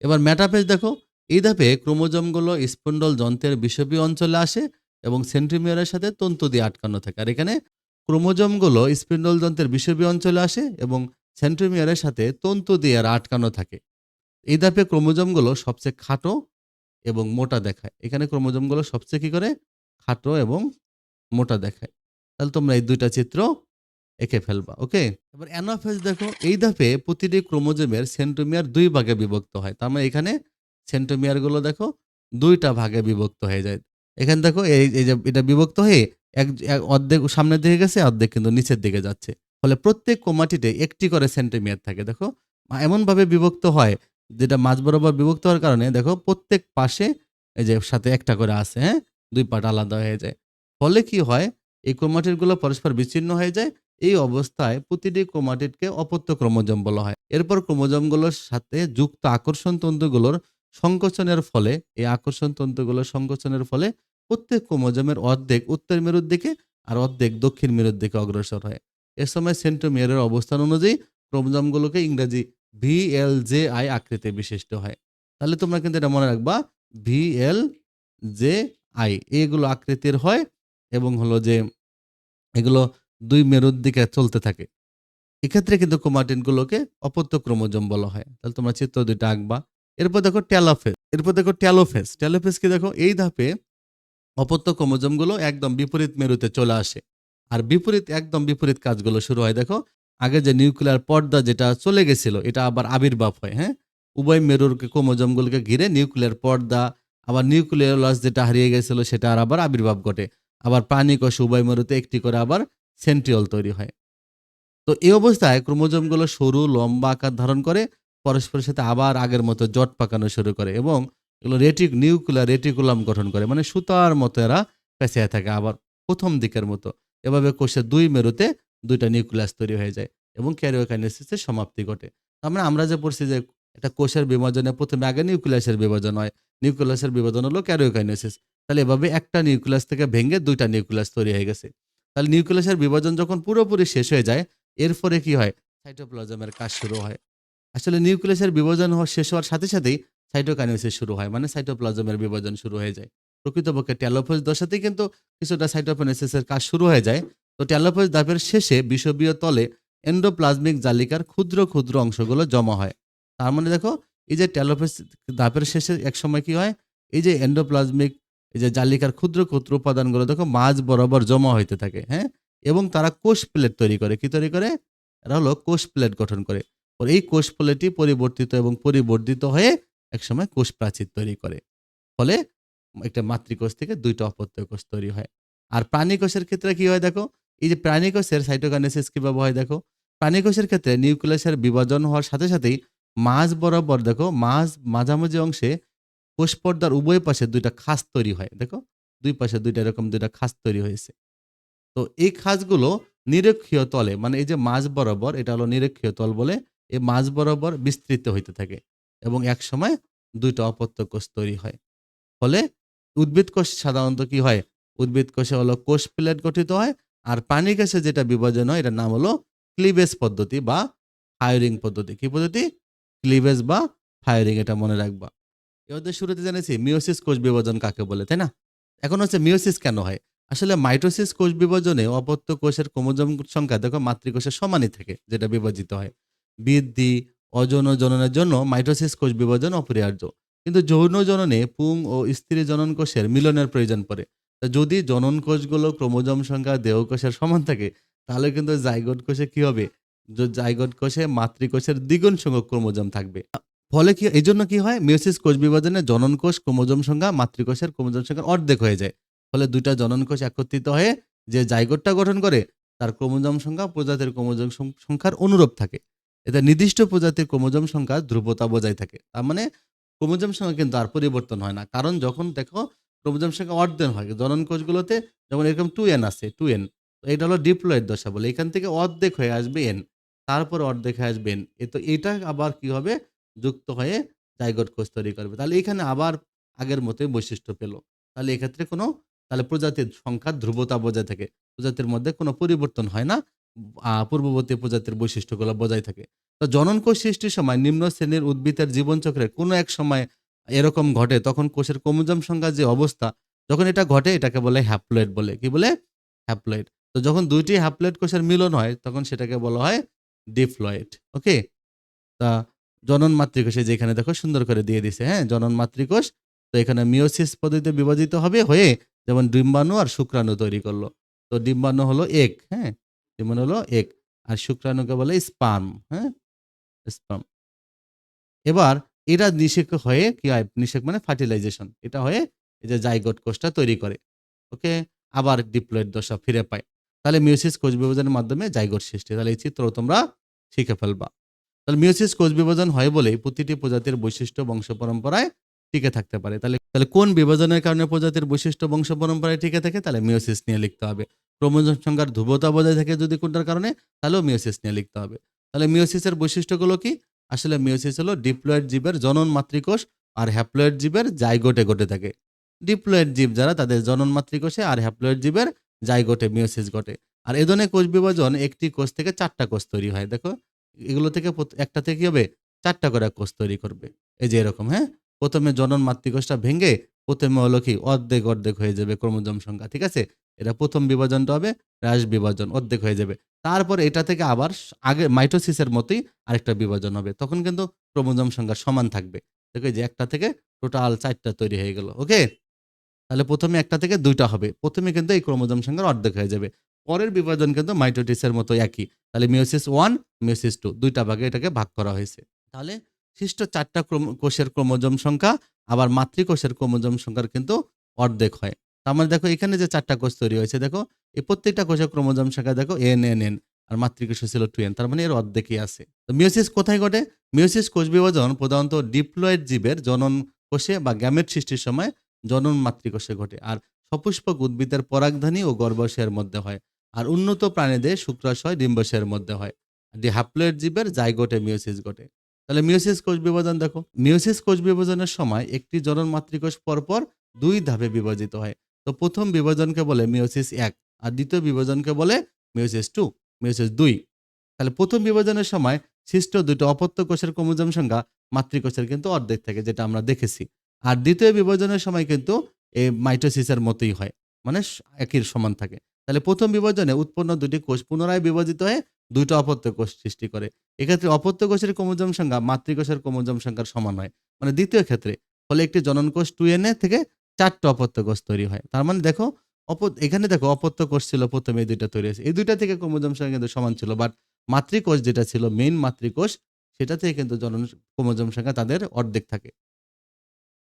এবার মেটাফেজ দেখো। এই ধাপে ক্রোমোজোমগুলো স্পন্ডল যন্ত্রের বিষবীয় অঞ্চলে আসে এবং সেন্ট্রিমিয়ারের সাথে তন্তু দিয়ে আটকানো থাকে। আর এখানে ক্রোমোজোমগুলো স্পিন্ডল যন্ত্রের বিষবীয় অঞ্চলে আসে এবং সেন্ট্রিমিয়ারের সাথে তন্তু দিয়ে আর আটকানো থাকে। এই ধাপে ক্রোমোজোমগুলো সবচেয়ে খাটো এবং মোটা দেখায়। এখানে ক্রোমোজোমগুলো সবচেয়ে কি করে? খাটো এবং মোটা দেখায়। তাহলে তোমরা এই দুইটা চিত্র এঁকে ফেলবা, ওকে? এবার অ্যানাফেজ দেখো, এই ধাপে প্রতিটি ক্রোমোজোমের সেন্টোমিয়ার দুই ভাগে বিভক্ত হয়। তার মানে এখানে সেন্টোমিয়ারগুলো দেখো, দুইটা ভাগে বিভক্ত হয়ে যায়। এখানে দেখো এই যে, এটা বিভক্ত হয়ে এক অর্ধেক সামনের দিকে গেছে, অর্ধেক কিন্তু নিচের দিকে যাচ্ছে। ফলে প্রত্যেক কোমাটিতে একটি করে সেন্টিমিটার থাকে, দেখো। এমনভাবে বিভক্ত হয়, যেটা মাঝ বরাবর বিভক্ত হওয়ার কারণে, দেখো, প্রত্যেক পাশে এই যে সাথে একটা করে আছে হ্যাঁ? দুই পাট আলাদা হয়ে যায়। ফলে কি হয়, এই ক্রোমাটিডগুলো পরস্পর বিচ্ছিন্ন হয়ে যায়, এই অবস্থায় প্রতিটি ক্রোমাটিডকে অপত্য ক্রোমোজোম বলা হয়। এরপর ক্রোমোজোমগুলোর সাথে যুক্ত আকর্ষণ তন্তুগুলোর সংকোচনের ফলে, এই আকর্ষণ তন্তুগুলোর সংকোচনের ফলে প্রত্যেক ক্রোমোজোমের অর্ধেক উত্তর মেরুর দিকে আর অর্ধেক দক্ষিণ মেরুর দিকে অগ্রসর হয়। এ সময় সেন্টোমিয়ারের অবস্থান অনুযায়ী ক্রোমোজোমগুলোকে ইংরেজি ভি এল জে আই আকৃতি বিশিষ্ট হয়। তাহলে তোমরা কিন্তু এটা মনে রাখবা ভি এল জে আই এগুলো আকৃতির হয় এবং হলো যে এগুলো দুই মেরুর দিকে চলতে থাকে। এক্ষেত্রে কিন্তু ক্রোমাটিনগুলোকে অপত্য ক্রোমোজোম বলা হয়। তাহলে তোমরা চিত্র দুইটা আঁকবা। এরপর দেখো ট্যালোফেস, এরপর দেখো ট্যালোফেস। ট্যালোফেস কি দেখো এই ধাপে অপত্য ক্রোমোজোমগুলো একদম বিপরীত মেরুতে চলে আসে। আর বিপরীত, একদম বিপরীত কাজগুলো শুরু হয়, দেখো, আগে যে নিউক্লিয়ার পর্দা যেটা চলে গেছিল, এটা আবার আবির্ভাব হয় হ্যাঁ? উভয় মেরুর ক্রোমোজোমগুলোকে ঘিরে নিউক্লিয়ার পর্দা, আবার নিউক্লিয়ার যেটা হারিয়ে গেছিল, সেটা আর আবার আবির্ভাব ঘটে। আবার প্রাণী কোষ উভয় মেরুতে একটি করে আবার সেন্ট্রিওল তৈরি হয়। তো এই অবস্থায় ক্রোমোজোমগুলো সরু, লম্বা আকার ধারণ করে, পরস্পরের সাথে আবার আগের মতো জট পাকানো শুরু করে এবং এগুলো রেটিক নিউক্লিয়ার রেটিকুলাম গঠন করে। মানে সুতার মতো এরা পেঁচিয়ে থাকে আবার প্রথম দিকের মতো। এভাবে কোষের দুই মেরুতে দুইটা নিউক্লিয়াস তৈরি হয়ে যায় এবং ক্যারিওকাইনেসিসের সমাপ্তি ঘটে। তার মানে আমরা যে পড়ছি যে একটা কোষের বিভাজনে প্রথমে আগে নিউক্লিয়াসের বিভাজন হয়। নিউক্লিয়াসের বিভাজন হলো ক্যারিওকাইনেসিস তাহলে এভাবে একটা নিউক্লিয়াস থেকে ভেঙে দুইটা নিউক্লিয়াস তৈরি হয়ে গেছে। তাহলে নিউক্লিয়াসের বিভাজন যখন পুরোপুরি শেষ হয়ে যায়, এরপরে কি হয়? সাইটোপ্লাজমের কাজ শুরু হয়। আসলে নিউক্লিয়াসের বিভাজন শেষ হওয়ার সাথে সাথেই সাইটোকাইনেসিস শুরু হয় মানে সাইটোপ্লাজমের বিভাজন শুরু হয়ে যায়। প্রকৃতপক্ষে ট্যালোফোজ দশাতেই কিন্তু কিছুটা সাইটোপেনেসিসের কাজ শুরু হয়ে যায়। তো ট্যালোফোজ ধাপের শেষে বিষবীয় তলে এন্ডোপ্লাজমিক জালিকার ক্ষুদ্র ক্ষুদ্র অংশগুলো জমা হয়। তার মানে দেখো, এই যে ট্যালোফোজ ধাপের শেষে এক সময় কি হয়? এই যে এন্ডোপ্লাজমিক এই যে জালিকার ক্ষুদ্র ক্ষুদ্র উপাদানগুলো দেখো, মাঝ বরাবর জমা হইতে থাকে হ্যাঁ? এবং তারা কোষ প্লেট তৈরি করে। কি তৈরি করে? এরা হলো কোষ প্লেট গঠন করে। এই কোষ প্লেটই পরিবর্তিত এবং পরিবর্ধিত হয়ে একসময় কোষ প্রাচীর তৈরি করে। ফলে একটা মাতৃকোষ থেকে দুইটা অপত্য কোষ তৈরি হয়। আর প্রাণী কোষের ক্ষেত্রে কি হয় দেখো? এই যে প্রাণী কোষের সাইটোকাইনেসিস কীভাবে হয় দেখো? প্রাণী কোষের ক্ষেত্রে নিউক্লিয়াসের বিভাজন হওয়ার সাথে সাথেই মাঝ বরাবর দেখো, মাঝ মাঝামাঝি অংশে কোষ পর্দার উভয় পাশে দুইটা খাস তৈরি হয়। দেখো? দুই পাশে দুইটা এরকম দুইটা খাস তৈরি হয়েছে। তো এই খাসগুলো নিরক্ষীয় তলে মানে এই যে মাঝ বরাবর, এটা হলো নিরক্ষীয় তল বলে, এই মাঝ বরাবর বিস্তৃত হইতে থাকে। এবং এক সময় দুইটা অপত্য কোষ তৈরি হয়। ফলে উদ্ভিদ কোষ সাধারণত কি হয়? উদ্ভিদ কোষে হলো কোষ প্লেট গঠিত হয় আর প্রাণী কোষে যেটা বিভাজন হয় এটার নাম হলো ক্লিভেজ পদ্ধতি বা ফায়ারিং পদ্ধতি। কি পদ্ধতি? ক্লিভেজ বা ফায়ারিং এটা মনে রাখবা। এদের শুরুতে জেনেছি মিওসিস কোষ বিভাজন কাকে বলে, তাই না? এখন হচ্ছে মিওসিস কেন হয়? আসলে মাইটোসিস কোষ বিভাজনে অপত্য কোষের ক্রোমোজোম সংখ্যা দেখো মাতৃকোষের সমানই থাকে, যেটা বিভাজিত হয়। বৃদ্ধি অযৌন জননের জন্য মাইটোসিস কোষ বিভাজন অপরিহার্য। কিন্তু যৌন জননে পুং ও স্ত্রী জনন কোষের মিলনের প্রয়োজন পড়ে। যদি জনন কোষগুলো ক্রোমোজোম সংখ্যা, দেহ কোষের সমান থাকে, তাহলে কিন্তু জাইগোট কোষে কি হবে? জাইগোট কোষে মাতৃকোষের দ্বিগুণ সংখ্যক ক্রোমোজোম থাকবে। ফলে কি এই জন্য কি হয়? মিওসিস কোষ বিভাজনে জনন কোষ ক্রোমোজোম সংখ্যা মাতৃকোষের ক্রোমোজোম সংখ্যা অর্ধেক হয়ে যায়। ফলে দুইটা জনন কোষ একত্রিত হয়ে যে জাইগোটটা গঠন করে, তার ক্রোমোজোম সংখ্যা প্রজাতির ক্রোমোজোম সংখ্যার অনুরূপ থাকে। এতে নির্দিষ্ট প্রজাতির ক্রোমোজোম সংখ্যা ধ্রুবতা বজায় থাকে। তার মানে ক্রোমোজোম সংখ্যা কিন্তু আর পরিবর্তন হয় না। কারণ যখন দেখো ক্রোমোজোম সংখ্যা অর্ধেক হয়, জনন কোষগুলোতে যেমন এরকম টু এন আছে টু এন এটা হলো ডিপ্লয়েড দশা বলে। এখান থেকে অর্ধেক হয়ে আসবে এন তারপর অর্ধেক হয়ে আসবে এন এ তো এটা আবার কি হবে? যুক্ত হয়ে জাইগোট কোষ তৈরি করবে। তাহলে এখানে আবার আগের মতোই বৈশিষ্ট্য পেল। তাহলে এক্ষেত্রে কোনো, তাহলে প্রজাতির সংখ্যার ধ্রুবতা বজায় থাকে। প্রজাতির মধ্যে কোনো পরিবর্তন হয় না। পূর্ববর্তী প্রজাতির বৈশিষ্ট্যগুলো বজায় থাকে। তো জনন কোষ সৃষ্টির সময় নিম্ন শ্রেণির উদ্ভিদের জীবনচক্রের কোনো এক সময় এরকম ঘটে, তখন কোষের ক্রোমোজোম সংখ্যা যে অবস্থা, যখন এটা ঘটে, এটাকে বলে হ্যাপ্লয়েড বলে। কি বলে? হ্যাপ্লয়েড। তো যখন দুইটি হ্যাপ্লয়েড কোষের মিলন হয়, তখন সেটাকে বলা হয় ডিপ্লয়েড ওকে? তা জনন মাতৃকোষে যেখানে দেখো সুন্দর করে দিয়ে দিছে হ্যাঁ? জনন মাতৃকোষ, তো এখানে মিওসিস পদ্ধতিতে বিভাজিত হবে হয়ে যেমন ডিম্বাণু আর শুক্রাণু তৈরি করল। তো ডিম্বাণু হলো এক হ্যাঁ? ডিম্বাণু হলো এক। আর শুক্রাণুকে বলে স্পার্ম হ্যাঁ? স্পার্ম। এবার এটা নিষেক হয়ে কি হয়? নিষেক মানে ফার্টিলাইজেশন। এটা হয়ে এই যে জাইগোট কোষটা তৈরি করে। ওকে? আবার ডিপ্লয়েড দশা ফিরে পায়। তাহলে মিউসিস কোষ বিভাজনের মাধ্যমে জাইগোট সৃষ্টি। তাহলে এই চিত্র তোমরা শিখে ফেলবা। তাহলে মিউসিস কোষ বিভাজন হয় বলেই প্রতিটি প্রজাতির বৈশিষ্ট্য, বংশ, পরম্পরায় টিকে থাকতে পারে। তাহলে তাহলে কোন বিভাজনের কারণে প্রজাতির বৈশিষ্ট্য, বংশ, পরম্পরায় টিকে থাকে? তাহলে মিওসিস নিয়ে লিখতে হবে। ক্রোমোজোম সংখ্যার ধ্রুবতা বজায় থাকে যদি কোনটার কারণে? তাহলেও মিওসিস নিয়ে লিখতে হবে। তাহলে মিওসিসের বৈশিষ্ট্যগুলো কি? আসলে মিওসিস হলো ডিপ্লয়েড জীবের জনন মাতৃকোষ আর হ্যাপ্লয়েড জীবের জাইগোটে ঘটে থাকে। ডিপ্লয়েড জীব যারা, তাদের জনন মাতৃকোষে আর হ্যাপ্লয়েড জীবের জাইগোটে মিওসিস ঘটে। আর এ ধরনের কোষ বিভাজন একটি কোষ থেকে চারটা কোষ তৈরি হয়। দেখো, এগুলো থেকে একটা থেকে হবে? চারটা করে কোষ তৈরি করবে। এই যে এরকম হ্যাঁ? প্রথমে জনন মাতৃকোষটা ভেঙে প্রথমে হলো কি অর্ধেক অর্ধেক হয়ে যাবে ক্রোমোজোম সংখ্যা, ঠিক আছে? এটা প্রথম বিভাজনটা হবে হ্রাস বিভাজন, অর্ধেক হয়ে যাবে। তারপর এটা থেকে আবার আগে মাইটোসিসের মতোই আরেকটা বিভাজন হবে, তখন কিন্তু ক্রোমোজোম সংখ্যা সমান থাকবে। দেখো যে একটা থেকে টোটাল চারটা তৈরি হয়ে গেল, ওকে? তাহলে প্রথমে একটা থেকে দুইটা হবে, প্রথমে কিন্তু এই ক্রোমোজোম সংখ্যার অর্ধেক হয়ে যাবে। পরের বিভাজন কিন্তু মাইটোটিসের মতো একই, তাহলে মিওসিস ওয়ান মিওসিস টু, দুইটা ভাগে এটাকে ভাগ করা হয়েছে। তাহলে সৃষ্ট চারটা কোষের ক্রোমোজোম সংখ্যা, আবার মাতৃকোষের ক্রোমোজোম সংখ্যার কিন্তু অর্ধেক হয়। তার মানে দেখো এখানে যে চারটা কোষ তৈরি হয়েছে, দেখো এই প্রত্যেকটা কোষের ক্রোমোজোম সংখ্যা দেখো এন এন এন, আর মাতৃকোষে ছিল টু এন, তার মানে এর অর্ধেকই আছে। তো মিওসিস কোথায় ঘটে? মিওসিস কোষ বিভাজন প্রধানত ডিপ্লয়েড জীবের জনন কোষে বা গ্যামেট সৃষ্টির সময় জনন মাতৃকোষে ঘটে, আর সপুষ্পক উদ্ভিদের পরাগধানী ও গর্ভাশয়ের মধ্যে হয়, আর উন্নত প্রাণীদের শুক্রাশয় ডিম্বাশয়ের মধ্যে হয়। ডি হ্যাপ্লয়েড জীবের জাইগোটে মিওসিস ঘটে। তাহলে মিওসিস কোষ বিভাজন দেখো। মিওসিস কোষ বিভাজনের সময় একটি জনন মাতৃকোষ পরপর দুই ধাপে বিভাজিত হয়। তো প্রথম বিভাজনকে বলে মিওসিস এক, আর দ্বিতীয় বিভাজনকে বলে মিওসিস টু মিওসিস দুই। তাহলে প্রথম বিভাজনের সময় সৃষ্ট দুটো অপত্য কোষের ক্রোমোজোম সংখ্যা মাতৃকোষের কিন্তু অর্ধেক থাকে, যেটা আমরা দেখেছি। আর দ্বিতীয় বিভাজনের সময় কিন্তু এই মাইটোসিসের মতোই হয় মানে একই সমান থাকে। তাহলে প্রথম বিভাজনে উৎপন্ন দুটি কোষ পুনরায় বিভাজিত হয়ে দুইটা অপত্য কোষ সৃষ্টি করে। এক্ষেত্রে অপত্য কোষের ক্রোমোজোম সংখ্যা মাতৃকোষের ক্রোমোজোম সংখ্যার সমান হয়। মানে দ্বিতীয় ক্ষেত্রে, ফলে একটি জনন কোষ টু এন এ থেকে চারটা অপত্য কোষ তৈরি হয়। তার মানে দেখো, অপ এখানে দেখো অপত্য কোষ ছিল প্রথমে এই দুইটা তৈরি হয়েছে। এই দুইটা থেকে ক্রোমোজোম সংখ্যা কিন্তু সমান ছিল বাট মাতৃকোষ যেটা ছিল মেইন মাতৃকোষ, সেটা থেকে কিন্তু জনন ক্রোমোজোম সংখ্যা তাদের অর্ধেক থাকে।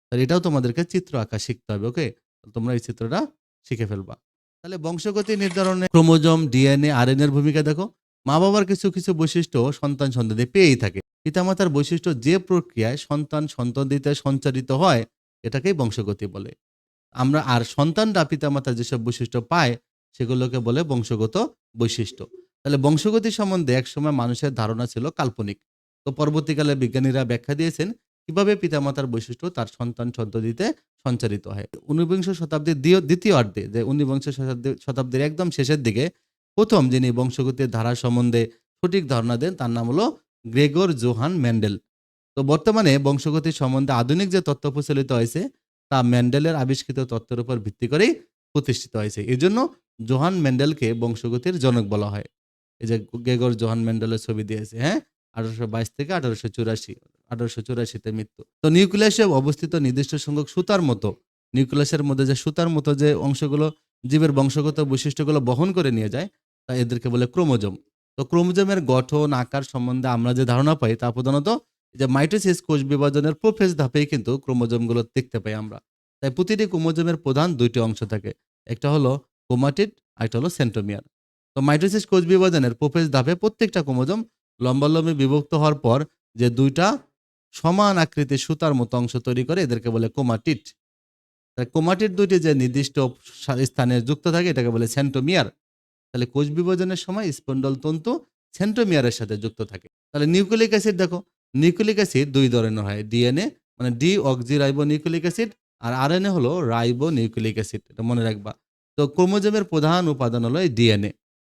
তাহলে এটাও তোমাদেরকে চিত্র আঁকা শিখতে হবে ওকে তোমরা এই চিত্রটা শিখে ফেলবা। তাহলে বংশগতি নির্ধারণে ক্রোমোজোম ডিএনএ আরএনএ এর ভূমিকা দেখো। মা বাবার কিছু কিছু বৈশিষ্ট্য সন্তান সন্ততি পেয়েই থাকে। পিতামাতার বৈশিষ্ট্য যে প্রক্রিয়ায় সন্তান সন্ততিতে সঞ্চারিত হয়, এটাকেই বংশগতি বলে। আমরা আর সন্তানরা পিতামাতার যেসব বৈশিষ্ট্য পায়, সেগুলোকে বলে বংশগত বৈশিষ্ট্য। তাহলে বংশগতি সম্বন্ধে একসময় মানুষের ধারণা ছিল কাল্পনিক। তো পরবর্তীকালে বিজ্ঞানীরা ব্যাখ্যা দিয়েছেন, কীভাবে পিতামাতার বৈশিষ্ট্য তার সন্তান সন্ততিতে সঞ্চারিত হয়। ঊনবিংশ শতাব্দীর দ্বিতীয়- অর্ধে যে ঊনবিংশ শতাব্দী, শতাব্দীর একদম শেষের দিকে প্রথম যিনি বংশগতির ধারা সম্বন্ধে সঠিক ধারণা দেন, তার নাম হলো গ্রেগর জোহান ম্যান্ডেল। তো বর্তমানে বংশগতি সম্বন্ধে আধুনিক যে তত্ত্ব প্রচলিত হয়েছে, তা ম্যান্ডেলের আবিষ্কৃত তত্ত্বের উপর ভিত্তি করেই প্রতিষ্ঠিত হয়েছে। এই জন্য জোহান ম্যান্ডেলকে বংশগতির জনক বলা হয়। এই যে গ্রেগর জোহান ম্যান্ডেলের ছবি দিয়েছে হ্যাঁ? আঠারোশো বাইশ থেকে আঠারোশো চুরাশি, আঠারোশো চুরাশিতে মৃত্যু। তো নিউক্লিয়াসে অবস্থিত নির্দিষ্ট সংখ্যক সুতার মতো, নিউক্লিয়াসের মধ্যে যে সুতার মতো যে অংশগুলো জীবের বংশগত বৈশিষ্ট্যগুলো বহন করে নিয়ে যায় তা এদেরকে বলে ক্রোমোজোম। তো ক্রোমোজোমের গঠন, আকার সম্বন্ধে আমরা যে ধারণা পাই তা প্রধানত যে মাইটোসিস কোষ বিভাজনের প্রোফেজ ধাপেই কিন্তু ক্রোমোজোমগুলো দেখতে পাই আমরা। তাই প্রতিটি ক্রোমোজোমের প্রধান দুইটি অংশ থাকে। একটা হলো ক্রোমাটিড, আর একটা হলো সেন্ট্রোমিয়ার। তো মাইটোসিস কোষ বিভাজনের প্রোফেজ ধাপে প্রত্যেকটা ক্রোমোজোম লম্বালম্বি বিভক্ত হওয়ার পর যে দুইটা সমান আকৃতির সুতার মতো অংশ তৈরি করে এদেরকে বলে কোমাটিট কোমাটিট দুইটি যে নির্দিষ্ট স্থানে যুক্ত থাকে এটাকে বলে সেন্টোমিয়ার তাহলে কোষ বিভাজনের সময় স্পন্ডল তন্তু সেন্টোমিয়ারের সাথে যুক্ত থাকে। তাহলে নিউক্লিক অ্যাসিড দেখো, নিউক্লিক অ্যাসিড দুই ধরনের হয়, ডিএনএ মানে D oxy ribo nucleic acid আর আরএনএ হলো রাইবো নিউক্লিক অ্যাসিড, এটা মনে রাখবা। তো ক্রোমোজোমের প্রধান উপাদান হলো এই ডিএনএ।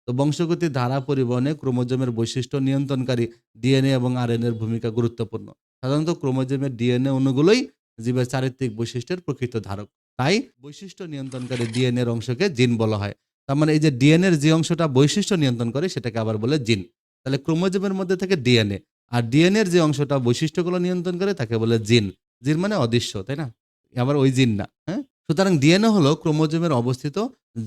তো বংশগতির ধারা পরিবহনে ক্রোমোজোমের বৈশিষ্ট্য নিয়ন্ত্রণকারী ডিএনএ এবং আরএনএ এর ভূমিকা গুরুত্বপূর্ণ। সাধারণত ক্রোমোজোমের ডিএনএ অনুগুলোই জীবের চারিত্রিক বৈশিষ্ট্যের প্রকৃত ধারক। তাই বৈশিষ্ট্য নিয়ন্ত্রণকারী ডিএনএর অংশকে জিন বলা হয়। তার মানে এই যে ডিএনএ এর যে অংশটা বৈশিষ্ট্য নিয়ন্ত্রণ করে, সেটাকে আবার বলে জিন। তাহলে ক্রোমোজোমের মধ্যে থেকে ডিএনএ আর ডিএনএ এর যে অংশটা বৈশিষ্ট্যগুলো নিয়ন্ত্রণ করে, তাকে বলে জিন। জিন মানে অদৃশ্য, তাই না? আবার ওই জিন না হ্যাঁ? সুতরাং ডিএনএ হলো ক্রোমোজোমের অবস্থিত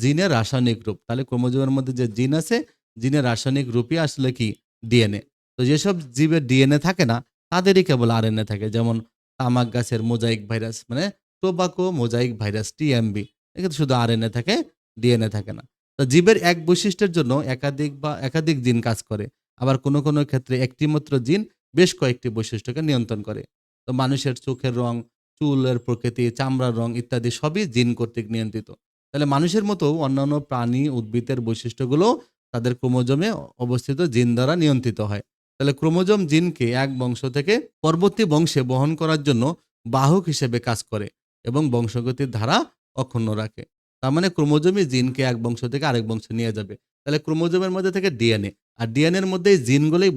জিনের রাসায়নিক রূপ। তাহলে ক্রোমোজোমের মধ্যে যে জিন আছে, জিনের রাসায়নিক রূপই আসলে কি? ডিএনএ তো যেসব জীবের ডিএনএ থাকে না, তাদেরই কেবল আরএনএ থাকে। যেমন তামাক গাছের মোজাইক ভাইরাস মানে টোবাকো মোজাইক ভাইরাস টিএমবি এক্ষেত্রে শুধু আরএনএ থাকে ডিএনএ থাকে না। তো জীবের এক বৈশিষ্ট্যের জন্য একাধিক বা একাধিক জিন কাজ করে। আবার কোনো কোনো ক্ষেত্রে একটি মাত্র জিন বেশ কয়েকটি বৈশিষ্ট্যকে নিয়ন্ত্রণ করে। তো মানুষের চোখের রং, চুলের প্রকৃতি, চামড়ার রং ইত্যাদি সবই জিন কর্তৃক নিয়ন্ত্রিত। তাহলে মানুষের মতো অন্যান্য প্রাণী উদ্ভিদের বৈশিষ্ট্যগুলো তাদের ক্রোমোজোমে অবস্থিত জিন দ্বারা নিয়ন্ত্রিত হয়। তাহলে ক্রোমোজোম জিনকে এক বংশ থেকে পরবর্তী বংশে বহন করার জন্য বাহক হিসেবে কাজ করে এবং বংশগতির ধারা অক্ষুণ্ণ রাখে। তার মানে ক্রোমোজোমই জিনকে এক বংশ থেকে আরেক বংশে নিয়ে যাবে। তাহলে ক্রোমোজোমের মধ্যে থেকে ডিএনএ আর ডিএনএর মধ্যে এই জিনগুলোই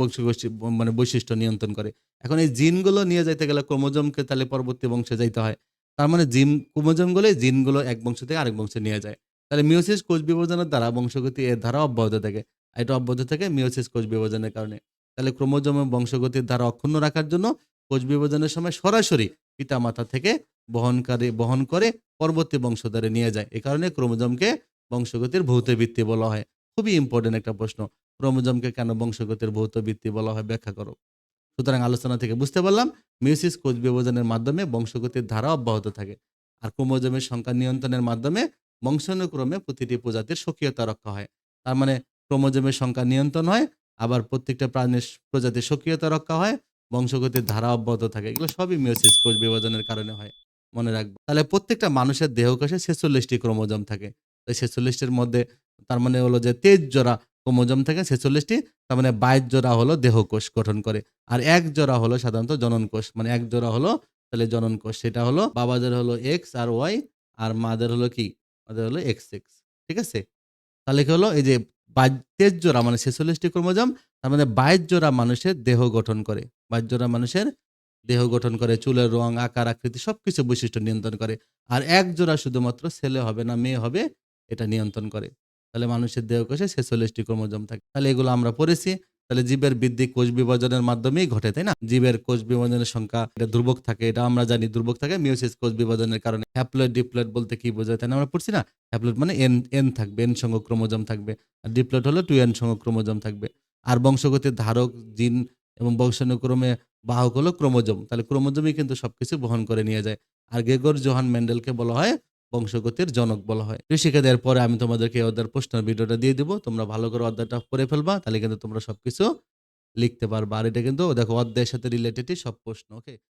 মানে বৈশিষ্ট্য নিয়ন্ত্রণ করে। এখন এই জিনগুলো নিয়ে যাইতে গেলে ক্রোমোজোমকে তাহলে পরবর্তী বংশে যাইতে হয়। তার মানে জিন ক্রোমোজোমগুলোই জিনগুলো এক বংশ থেকে আরেক বংশে নিয়ে যায়। তাহলে মিওসিস কোষ বিভাজনের দ্বারা বংশগতি এর ধারা অব্যাহত থাকে। এটা অব্যাহত থাকে মিওসিস কোষ বিভাজনের কারণে। তাহলে ক্রোমোজোমের বংশগতির ধারা অক্ষুণ্ণ রাখার জন্য কোষ বিভাজনের সময় সরাসরি পিতামাতা থেকে বহনকারী, বহন করে পরবর্তী বংশধরে নিয়ে যায়। এ কারণে ক্রোমোজোমকে বংশগতির ভৌত ভিত্তি বলা হয়। খুবই ইম্পর্টেন্ট একটা প্রশ্ন। ক্রোমোজোমকে কেন বংশগতির ভৌত ভিত্তি বলা হয় ব্যাখ্যা করো। সুতরাং আলোচনা থেকে বুঝতে পারলাম, মিউসিস কোষ বিভাজনের মাধ্যমে বংশগতির ধারা অব্যাহত থাকে আর ক্রোমোজোমের সংখ্যা নিয়ন্ত্রণের মাধ্যমে বংশানুক্রমে প্রতিটি প্রজাতির সক্রিয়তা রক্ষা হয়। তার মানে ক্রোমোজোমের সংখ্যা নিয়ন্ত্রণ হয়, আবার প্রত্যেকটা প্রাণীর প্রজাতির স্বকীয়তা রক্ষা হয়, বংশগতির ধারা অব্যাহত থাকে। এগুলো সবই মিওসিস কোষ বিভাজনের কারণে হয়। মনে রাখবে। তাহলে প্রত্যেকটা মানুষের দেহকোষে ছেচল্লিশটি ক্রোমোজোম থাকে। তো ছেচল্লিশটির মধ্যে তার মানে হলো যে তেইশ জোড়া ক্রোমোজোম থাকে, ছেচল্লিশটি তার মানে বাইশ জোড়া হলো দেহকোষ গঠন করে। আর এক জোড়া হলো সাধারণত জনন কোষ মানে এক জোড়া হলো তাহলে জনন কোষ সেটা হলো বাবাদের হলো এক্স আর ওয়াই আর মাদের হলো কি? মাদের হলো এক্স এক্স ঠিক আছে? তাহলে কি হলো? এই যে তেজ জোড়া মানে ছেচল্লিশটি ক্রোমোজোম তার মানে বাইশ জোড়া মানুষের দেহ গঠন করে। বাইশ জোড়া মানুষের দেহ গঠন করে, চুলের রং, আকার, আকৃতি সবকিছু বৈশিষ্ট্য নিয়ন্ত্রণ করে। আর এক জোড়া শুধুমাত্র ছেলে হবে না, মেয়ে হবে, এটা নিয়ন্ত্রণ করে। তাহলে মানুষের দেহ কোষে ছেচল্লিশটি ক্রোমোজোম থাকে। তাহলে এগুলো আমরা পড়েছি। তাহলে জীবের বৃদ্ধি কোষ বিভাজনের মাধ্যমেই ঘটে, তাই না? জীবের কোষ বিভাজনের সংখ্যা এটা দুর্ভোগ থাকে, এটা আমরা জানি দুর্ভোগ থাকে মিওসিস কোষ বিভাজনের কারণে। হ্যাপ্লয়েড, ডিপ্লয়েড বলতে কি বোঝায়, তাই না? আমরা পড়ছি না? হ্যাপ্লয়েড মানে এন এন থাকবে, এন সংখ্যক ক্রোমোজোম থাকবে। আর ডিপ্লয়েড হলো টু এন সংখ্যক ক্রোমোজোম থাকবে। আর বংশগতির ধারক, জিন এবং বংশানুক্রমে বাহক হলো ক্রোমোজোম। তাহলে ক্রোমোজোমই কিন্তু সবকিছু বহন করে নিয়ে যায়। আর গেগর জোহান ম্যান্ডেলকে বলা হয় বংশগতির জনক বলা হয়। ঋষিকা দেওয়ার পরে আমি তোমাদেরকে এই অধ্যায়ের প্রশ্নের ভিডিওটা দিয়ে দিব। তোমরা ভালো করে অধ্যায়টা পড়ে ফেলবা, তাহলে কিন্তু তোমরা সবকিছু লিখতে পারবা। আর এটা কিন্তু দেখো, অধ্যায়ের সাথে রিলেটেডই সব প্রশ্ন ওকে